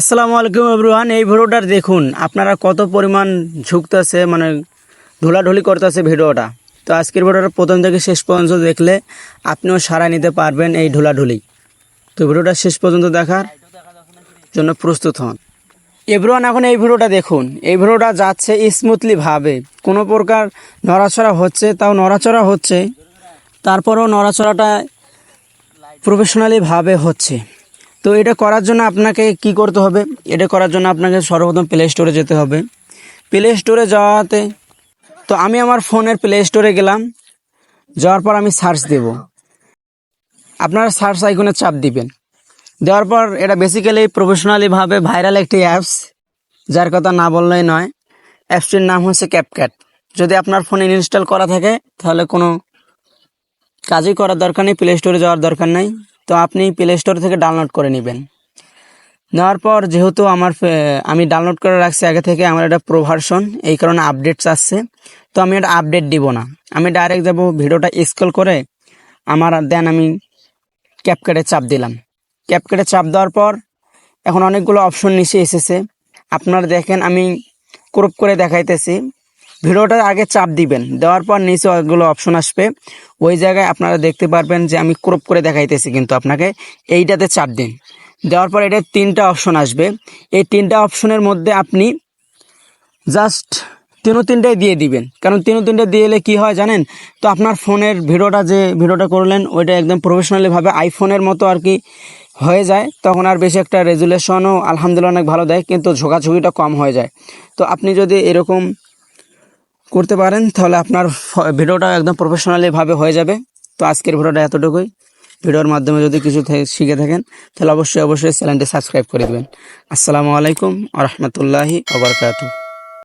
আসসালামু আলাইকুম এভরিওয়ান, এই ভিডিওটার দেখুন, আপনারা কত পরিমাণ ঝুঁকতেছে মানে ধুলাঢুলি করতেছে ভিডিওটা। তো আজকের ভিডিওটা প্রথম থেকে শেষ পর্যন্ত দেখলে আপনিও সারা নিতে পারবেন এই ধুলাঢুলি তো ভিডিওটা শেষ পর্যন্ত দেখার জন্য প্রস্তুত হন। এভরিওয়ান, এখন এই ভিডিওটা দেখুন। এই ভিডিওটা যাচ্ছে স্মুথলিভাবে কোনো প্রকার নড়াচড়া হচ্ছে, তাও নড়াচড়া হচ্ছে, তারপরেও নড়াচড়াটা প্রফেশনালিভাবে হচ্ছে। তো এটা করার জন্য আপনাকে কি করতে হবে? এটা করার জন্য আপনাকে সর্বপ্রথম প্লে স্টোরে যেতে হবে। প্লে স্টোরে যাওয়াতে তো আমি আমার ফোনের প্লে স্টোরে গেলাম। যাওয়ার পর আমি সার্চ দেব। আপনারা সার্চ আইকনে চাপ দিবেন। দেওয়ার পর এটা বেসিক্যালি প্রফেশনালিভাবে ভাইরাল একটি অ্যাপস যার কথা না বললেই নয়। অ্যাপসটির নাম হচ্ছে ক্যাপক্যাট যদি আপনার ফোনে ইনস্টল করা থাকে, তাহলে কোনো কাজই করার দরকার নেই প্লে স্টোরে যাওয়ার দরকার নেই। তো আপনি প্লে স্টোর থেকে ডাউনলোড করে নেবেন। নেওয়ার পর যেহেতু আমার আমি ডাউনলোড করে রাখছি, আগে থেকে আমার এটা প্রো ভার্সন এই কারণে আপডেটস আসছে। তো আমি এটা আপডেট দিব না। আমি ডাইরেক্ট যাব ভিডিওটা স্ক্রল করে আমার দেন আমি ক্যাপকাটে চাপ দিলাম। ক্যাপকাটে চাপ দেওয়ার পর এখন অনেকগুলো অপশন নিচে এসেছে। আপনারা দেখেন আমি ক্রপ করে দেখাইতেছি। ভিডিওটা আগে চাপ দিবেন। দেওয়ার পর নিচে অনেকগুলো অপশন আসবে। ওই জায়গায় আপনারা দেখতে পারবেন যে আমি ক্রপ করে দেখাইতেছি কিন্তু আপনাকে। এইটাতে চাপ দিন। দেওয়ার পর এটা তিনটা অপশন আসবে। এই তিনটা অপশনের মধ্যে আপনি জাস্ট তিনো তিনটাই দিয়ে দিবেন। কারণ তিনো তিনটে দিয়ে এলে কী হয় জানেন? তো আপনার ফোনের ভিডিওটা যে ভিডিওটা করলেন, ওইটা একদম প্রফেশনালিভাবে আইফোনের মতো আর কি হয়ে যায়। তখন আর বেশি একটা রেজুলেশনও আলহামদুলিল্লাহ অনেক ভালো দেয়, কিন্তু ঝোঁকাঝুঁকিটা কম হয়ে যায়। তো আপনি যদি এরকম করতে পারেন, তাহলে আপনার ভিডিওটা একদম প্রফেশনালিভাবে হয়ে যাবে। তো আজকের ভিডিওটা এতটুকুই। ভিডিওর মাধ্যমে যদি কিছু শিখে থাকেন, তাহলে অবশ্যই অবশ্যই চ্যানেলটি সাবস্ক্রাইব করে দেবেন। আসসালামু আলাইকুম আ রহমতুল্লাহি আবরকাতু